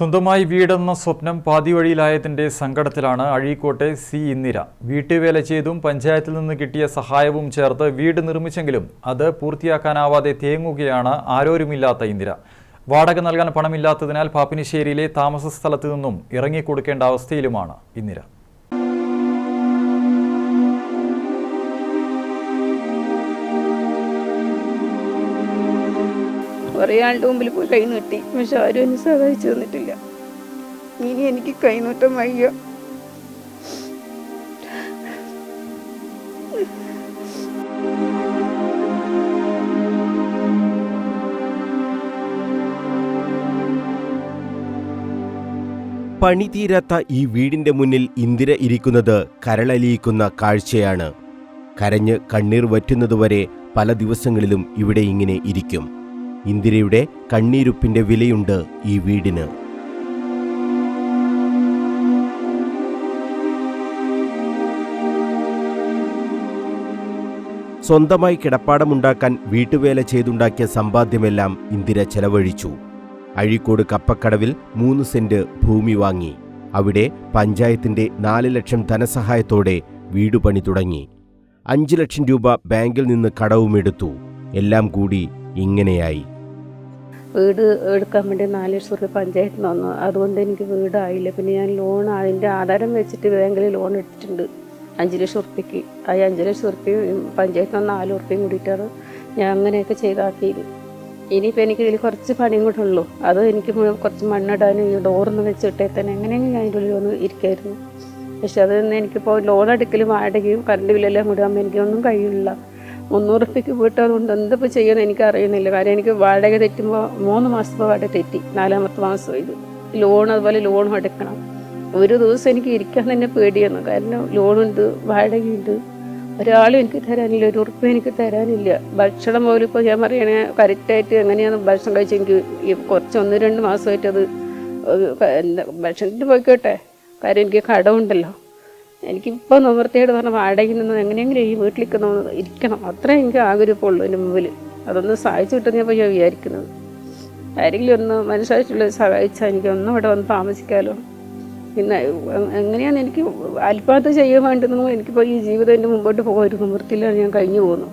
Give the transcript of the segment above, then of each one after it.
സ്വന്തമായി വീടെന്ന സ്വപ്നം പാതിവഴിയിലായതിന്റെ സങ്കടത്തിലാണ് അഴീക്കോട്ടെ സി ഇന്ദിര. വീട്ടുവേല ചെയ്തും പഞ്ചായത്തിൽ നിന്ന് കിട്ടിയ സഹായവും ചേർത്ത് വീട് നിർമ്മിച്ചെങ്കിലും അത് പൂർത്തിയാക്കാനാവാതെ തേങ്ങുകയാണ് ആരോരുമില്ലാത്ത ഇന്ദിര. വാടക നൽകാൻ പണമില്ലാത്തതിനാൽ പാപ്പിനിശ്ശേരിയിലെ താമസ സ്ഥലത്തു നിന്നും ഇറങ്ങിക്കൊടുക്കേണ്ട അവസ്ഥയിലുമാണ് ഇന്ദിര. കുറേ ആളുടെ മുമ്പിൽ പോയി കൈ നീട്ടി. പക്ഷെ ആരും എന്നെ സഹായിച്ചു തന്നിട്ടില്ല. ഇനി എനിക്ക് കൈനീട്ടം വയ്യ. പണി തീരാത്ത ഈ വീടിന്റെ മുന്നിൽ ഇന്ദിര ഇരിക്കുന്നത് കരളലിയിക്കുന്ന കാഴ്ചയാണ്. കരഞ്ഞ് കണ്ണീർ വറ്റുന്നതുവരെ പല ദിവസങ്ങളിലും ഇവിടെ ഇങ്ങനെ ഇരിക്കും. ഇന്ദിരയുടെ കണ്ണീരുപ്പിന്റെ വിലയുണ്ട് ഈ വീടിന്. സ്വന്തമായി കിടപ്പാടമുണ്ടാക്കാൻ വീട്ടുവേല ചെയ്തുണ്ടാക്കിയ സമ്പാദ്യമെല്ലാം ഇന്ദിര ചെലവഴിച്ചു. അഴീക്കോട് കപ്പക്കടവിൽ മൂന്ന് സെന്റ് ഭൂമി വാങ്ങി. അവിടെ പഞ്ചായത്തിന്റെ നാല് ലക്ഷം ധനസഹായത്തോടെ വീടുപണി തുടങ്ങി. അഞ്ചു ലക്ഷം രൂപ ബാങ്കിൽ നിന്ന് കടവുമെടുത്തു എല്ലാം കൂടി ഇങ്ങനെയായി. വീട് എടുക്കാൻ വേണ്ടി നാല് ലക്ഷം റുപ്യ പഞ്ചായത്തിൽ നിന്ന് വന്നു അതുകൊണ്ട് എനിക്ക് വീടായില്ല. പിന്നെ ഞാൻ ലോൺ അതിന്റെ ആധാരം വെച്ചിട്ട് ബാങ്കിൽ ലോൺ എടുത്തിട്ടുണ്ട്. അഞ്ച് ലക്ഷം ഉറുപ്പ്യക്ക്. ആ അഞ്ച് ലക്ഷം ഉറുപ്പ്യയും പഞ്ചായത്തിൽ നിന്ന് നാല് ഉറുപ്പ്യയും കൂടിയിട്ടാണ് ഞാൻ അങ്ങനെയൊക്കെ ചെയ്താക്കിയത്. ഇനിയിപ്പോൾ എനിക്ക് ഇതിൽ കുറച്ച് പണിയും കൂടെ ഉള്ളൂ. അത് എനിക്ക് കുറച്ച് മണ്ണിടാനും ഈ ഡോറൊന്ന് വെച്ചിട്ടേ തന്നെ എങ്ങനെയെങ്കിലും ഞാൻ ഉള്ളിൽ ഒന്ന് ഇരിക്കായിരുന്നു. പക്ഷെ അത് തന്നെ എനിക്കിപ്പോൾ ലോൺ എടുക്കലും വാടകയും കറണ്ട് ബില്ലെല്ലാം കൂടി എനിക്കൊന്നും കഴിയില്ല മുന്നൂറ് റുപ്യക്ക് വീട്ടതുകൊണ്ട് എന്തിപ്പോൾ ചെയ്യണം എനിക്ക് അറിയുന്നില്ല കാര്യം എനിക്ക് വാടക തെറ്റുമ്പോൾ മൂന്ന് മാസത്തെ വാടക തെറ്റി. നാലാമത്തെ മാസം ഇത്. ലോൺ അതുപോലെ ലോണും എടുക്കണം. ഒരു ദിവസം എനിക്ക് ഇരിക്കാൻ തന്നെ പേടിയാണ്. കാരണം ലോണുണ്ട് വാടകയുണ്ട് ഒരാളും എനിക്ക് തരാനില്ല ഒരു ഉറുപ്പ് എനിക്ക് തരാനില്ല. ഭക്ഷണം പോലും ഇപ്പോൾ ഞാൻ പറയണേ കറക്റ്റായിട്ട് എങ്ങനെയാണ് ഭക്ഷണം കഴിച്ച് എനിക്ക് കുറച്ച് ഒന്ന് രണ്ട് മാസമായിട്ട് അത് ഒരു ക- എന്താ ഭക്ഷണത്തിന് പോയിക്കോട്ടെ. കാര്യം എനിക്ക് കടമുണ്ടല്ലോ. എനിക്കിപ്പോൾ നിവൃത്തിയോട് പറഞ്ഞ വാടകയിൽ നിന്ന് എങ്ങനെയെങ്കിലും ഈ വീട്ടിലേക്ക് ഇരിക്കണം. അത്രേ എനിക്ക് ആഗ്രഹമുള്ളൂ എന്റെ മുമ്പിൽ. അതൊന്ന് സഹായിച്ചു കിട്ടുന്നപ്പോൾ ഞാൻ വിചാരിക്കുന്നത്. ആരെങ്കിലും ഒന്ന് മനസ്സായിട്ടുള്ള സഹായിച്ചാൽ എനിക്ക് ഒന്നും ഇവിടെ വന്ന് താമസിക്കാമല്ലോ പിന്നെ എങ്ങനെയാണ് എനിക്ക് അല്പാത്ത ചെയ്യാൻ വേണ്ടുന്നു എനിക്കിപ്പോൾ ഈ ജീവിതം എന്റെ മുമ്പോട്ട് ഒരു നിവൃത്തിയിലാണ് ഞാൻ കഴിഞ്ഞു പോകുന്നു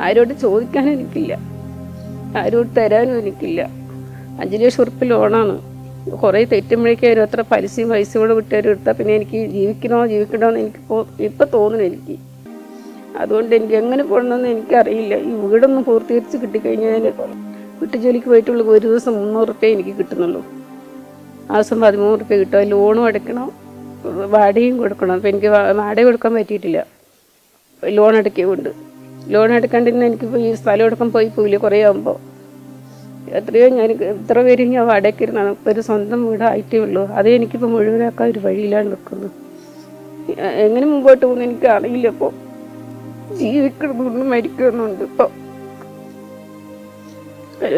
ആരോട് ചോദിക്കാനും എനിക്കില്ല. ആരോട് തരാനും എനിക്കില്ല. അഞ്ച് ലക്ഷം ഉറുപ്പ് ലോണാണ് കുറേ തെറ്റുമ്പോഴേക്കും അത്ര പലിശയും പൈസ കൂടെ വിട്ടവർ എടുത്താൽ പിന്നെ എനിക്ക് ജീവിക്കണോ ജീവിക്കണോ എന്ന് എനിക്കിപ്പോൾ ഇപ്പം തോന്നുന്നു എനിക്ക്. അതുകൊണ്ട് എനിക്ക് എങ്ങനെ പോകണമെന്ന് എനിക്കറിയില്ല. ഈ വീടൊന്നും പൂർത്തീകരിച്ച് കിട്ടിക്കഴിഞ്ഞാൽ വീട്ടുജോലിക്ക് പോയിട്ടുള്ള ഒരു ദിവസം മുന്നൂറ് റുപ്യ എനിക്ക് കിട്ടുന്നുള്ളൂ. മാസം പതിമൂന്ന് റുപ്യ കിട്ടും. ലോണും അടയ്ക്കണം വാടകയും കൊടുക്കണം. അപ്പം എനിക്ക് വാടക കൊടുക്കാൻ പറ്റിയിട്ടില്ല. ലോൺ അടയ്ക്കുകൊണ്ട് ലോൺ എടുക്കാണ്ടിരുന്ന എനിക്കിപ്പോൾ ഈ സ്ഥലം എടുക്കാൻ പോയി പോയില്ല കുറേ ആകുമ്പോൾ എത്രയോ ഞാൻ എത്ര പേര് ഞാൻ വാടകയ്ക്കിരുന്നാണ് ഇപ്പോൾ ഒരു സ്വന്തം വീടായിട്ടേ ഉള്ളൂ. അതേ എനിക്കിപ്പോൾ മുഴുവനാക്കാൻ ഒരു വഴിയിലാണ് നിൽക്കുന്നത്. എങ്ങനെ മുമ്പോട്ട് പോകുന്നു എനിക്ക് അറിയില്ല ഇപ്പോൾ ജീവിക്കുന്നു മരിക്കണമെന്നുണ്ട് ഇപ്പോൾ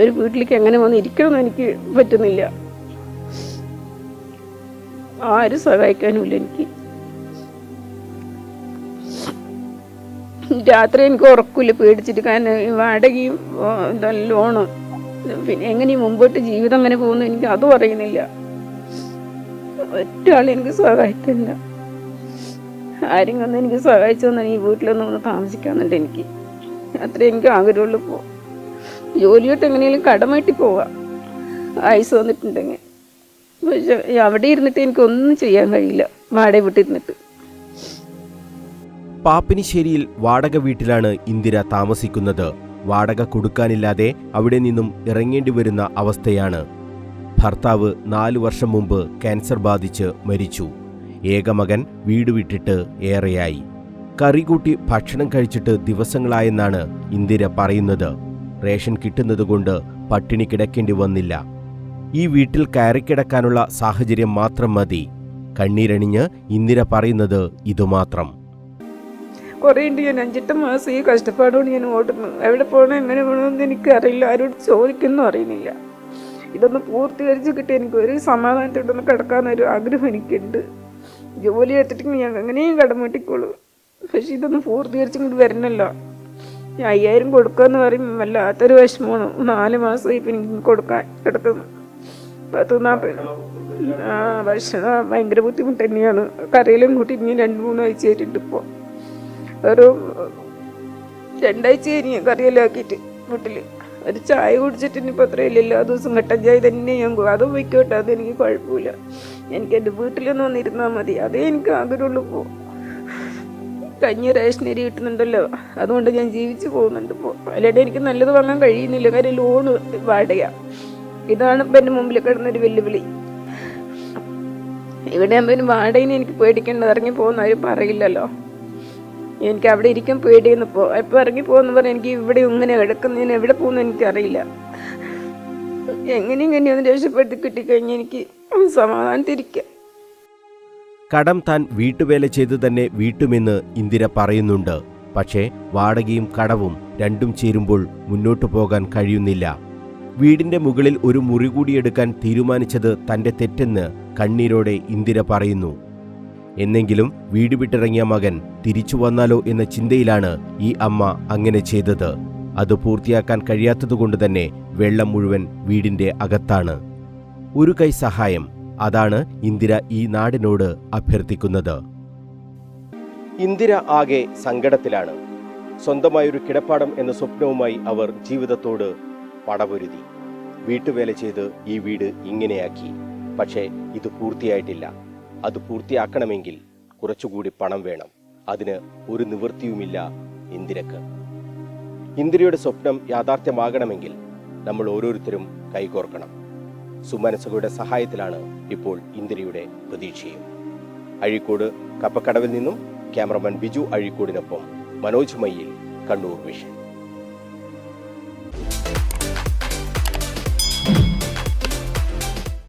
ഒരു വീട്ടിലേക്ക് എങ്ങനെ വന്ന് ഇരിക്കണമെന്ന് എനിക്ക് പറ്റുന്നില്ല. ആരും സഹായിക്കാനുമില്ല എനിക്ക്. രാത്രി എനിക്ക് ഉറക്കില്ല. പേടിച്ചിട്ട് കാരണം വാടകയും എന്താ ലോണും പിന്നെ എങ്ങനെ മുമ്പോട്ട് ജീവിതം അങ്ങനെ പോകുന്നു എനിക്ക് അതും അറിയുന്നില്ല ഒറ്റ എനിക്ക് സഹായിക്കില്ല ആരും വന്ന് എനിക്ക് സഹായിച്ചു തന്നെ ഈ വീട്ടിലൊന്നും ഒന്ന് താമസിക്കാന്നുണ്ട് എനിക്ക്. അത്രേ എനിക്ക് ആഗ്രഹമുള്ളൂ പോ ജോലിയോട്ട് എങ്ങനെയെങ്കിലും കടമായിട്ട് പോവാം. ആയുസ് വന്നിട്ടുണ്ടെങ്കിൽ. പക്ഷെ അവിടെ ഇരുന്നിട്ട് എനിക്കൊന്നും ചെയ്യാൻ കഴിയില്ല. വാടക വിട്ടിരുന്നിട്ട്. പാപ്പിനിശ്ശേരിയിൽ വാടക വീട്ടിലാണ് ഇന്ദിര താമസിക്കുന്നത്. വാടക കൊടുക്കാനില്ലാതെ അവിടെ നിന്നും ഇറങ്ങേണ്ടി വരുന്ന അവസ്ഥയാണ്. ഭർത്താവ് നാലു വർഷം മുമ്പ് ക്യാൻസർ ബാധിച്ച് മരിച്ചു. ഏകമകൻ വീട് വിട്ടിട്ട് ഏറെയായി. കറി കൂട്ടി ഭക്ഷണം കഴിച്ചിട്ട് ദിവസങ്ങളായെന്നാണ് ഇന്ദിര പറയുന്നത്. റേഷൻ കിട്ടുന്നതുകൊണ്ട് പട്ടിണി കിടക്കേണ്ടി വന്നില്ല. ഈ വീട്ടിൽ കയറിക്കിടക്കാനുള്ള സാഹചര്യം മാത്രം മതി. കണ്ണീരണിഞ്ഞ് ഇന്ദിര പറയുന്നത് ഇതുമാത്രം. കുറേ ഉണ്ട് ഞാൻ. അഞ്ചെട്ട് മാസം ഈ കഷ്ടപ്പാടുകൊണ്ട് ഞാൻ ഓടുന്നു. എവിടെ പോകണം എങ്ങനെ പോകണമെന്ന് എനിക്ക് അറിയില്ല ആരോട് ചോദിക്കുന്നു അറിയുന്നില്ല. ഇതൊന്ന് പൂർത്തീകരിച്ച് കിട്ടി എനിക്ക് ഒരു സമാധാനത്തോടൊന്ന് കിടക്കാനൊരു ആഗ്രഹം എനിക്കുണ്ട്. ജോലി എടുത്തിട്ട് ഞാൻ എങ്ങനെയും കടം വീട്ടിക്കോളൂ. പക്ഷെ ഇതൊന്ന് പൂർത്തീകരിച്ച് ഇങ്ങോട്ട് വരണല്ലോ. ഞാൻ അയ്യായിരം കൊടുക്കാന്ന് പറയും വല്ലാത്തൊരു വിഷമമാണ്. നാല് മാസമായി ഇപ്പം എനിക്ക് കൊടുക്കാൻ കിടക്കുന്നു. പത്ത് നാൽപ്പത് ആ ഭക്ഷണം ഭയങ്കര ബുദ്ധിമുട്ട് തന്നെയാണ്. കറിയിലും കൂട്ടി ഇനി രണ്ട് മൂന്ന് ആഴ്ച ആയിട്ടുണ്ട് ഇപ്പോൾ ഒരു രണ്ടാഴ്ച കഴിഞ്ഞ് കറിയെല്ലാം ആക്കിയിട്ട് വീട്ടിൽ ഒരു ചായ കുടിച്ചിട്ട് ഇനിയിപ്പോൾ ഇല്ലല്ലോ ആ ദിവസം കട്ടൻ ചായ തന്നെ ഞാൻ അത് വയ്ക്കോട്ടെ അത് എനിക്ക് കുഴപ്പമില്ല. എനിക്ക് എന്റെ വീട്ടിലൊന്നും വന്നിരുന്നാൽ മതി. അതേ എനിക്ക് ആഗ്രഹമുള്ളൂ പോ കഞ്ഞി റേഷനരി കിട്ടുന്നുണ്ടല്ലോ. അതുകൊണ്ട് ഞാൻ ജീവിച്ചു പോകുന്നുണ്ട് ഇപ്പോൾ അല്ലാണ്ട് എനിക്ക് നല്ലത് വാങ്ങാൻ കഴിയുന്നില്ല. കാര്യം ലോണ് വാടക. ഇതാണ് ഇപ്പം എന്റെ മുമ്പിൽ കിടന്നൊരു വെല്ലുവിളി. ഇവിടെ ആകുമ്പോൾ വാടകയിൽ എനിക്ക് പേടിക്കേണ്ടത് ഇറങ്ങി പോകുന്ന ആരും പറയില്ലല്ലോ. എനിക്ക് അവിടെ ഇരിക്കും പേടിയെന്ന് പോ എപ്പോൾ ഇറങ്ങി പോകുന്ന പറഞ്ഞാൽ എനിക്ക് ഇവിടെ ഇങ്ങനെ കിടക്കുന്നതിന് എവിടെ പോകുന്നു എനിക്കറിയില്ല. എങ്ങനെയും ഒന്ന് രക്ഷപ്പെടുത്തി കിട്ടിക്കഴിഞ്ഞാൽ എനിക്ക് സമാധാനത്തിരിക്കാം. കടം താൻ വീട്ടുവേല ചെയ്തു തന്നെ വീട്ടുമെന്ന് ഇന്ദിര പറയുന്നുണ്ട്. പക്ഷേ വാടകയും കടവും രണ്ടും ചേരുമ്പോൾ മുന്നോട്ടു പോകാൻ കഴിയുന്നില്ല. വീടിന്റെ മുകളിൽ ഒരു മുറി കൂടി എടുക്കാൻ തീരുമാനിച്ചത് തന്റെ തെറ്റെന്ന് കണ്ണീരോടെ ഇന്ദിര പറയുന്നു. എന്നെങ്കിലും വീട് വിട്ടിറങ്ങിയ മകൻ തിരിച്ചു വന്നാലോ എന്ന ചിന്തയിലാണ് ഈ അമ്മ അങ്ങനെ ചെയ്തത്. അത് പൂർത്തിയാക്കാൻ കഴിയാത്തതുകൊണ്ട് തന്നെ വെള്ളം മുഴുവൻ വീടിന്റെ അകത്താണ്. ഒരു കൈ സഹായം അതാണ് ഇന്ദിര ഈ നാടിനോട് അഭ്യർത്ഥിക്കുന്നത്. ഇന്ദിര ആകെ സങ്കടത്തിലാണ്. സ്വന്തമായൊരു കിടപ്പാടം എന്ന സ്വപ്നവുമായി അവർ ജീവിതത്തോട് പടപൊരുതി. വീട്ടുവേല ചെയ്ത് ഈ വീട് ഇങ്ങനെയാക്കി. പക്ഷേ ഇത് പൂർത്തിയായിട്ടില്ല. അത് പൂർത്തിയാക്കണമെങ്കിൽ കുറച്ചുകൂടി പണം വേണം. അതിന് ഒരു നിവൃത്തിയുമില്ല ഇന്ദിരക്ക്. ഇന്ദിരയുടെ സ്വപ്നം യാഥാർത്ഥ്യമാകണമെങ്കിൽ നമ്മൾ ഓരോരുത്തരും കൈകോർക്കണം. സുമനസുകളുടെ സഹായത്തിലാണ് ഇപ്പോൾ ഇന്ദിരയുടെ പ്രതീക്ഷയും. അഴീക്കോട് കപ്പക്കടവിൽ നിന്നും ക്യാമറമാൻ ബിജു അഴീക്കോടിനൊപ്പം മനോജ് മയ്യിൽ കണ്ണൂർ വിഷൻ.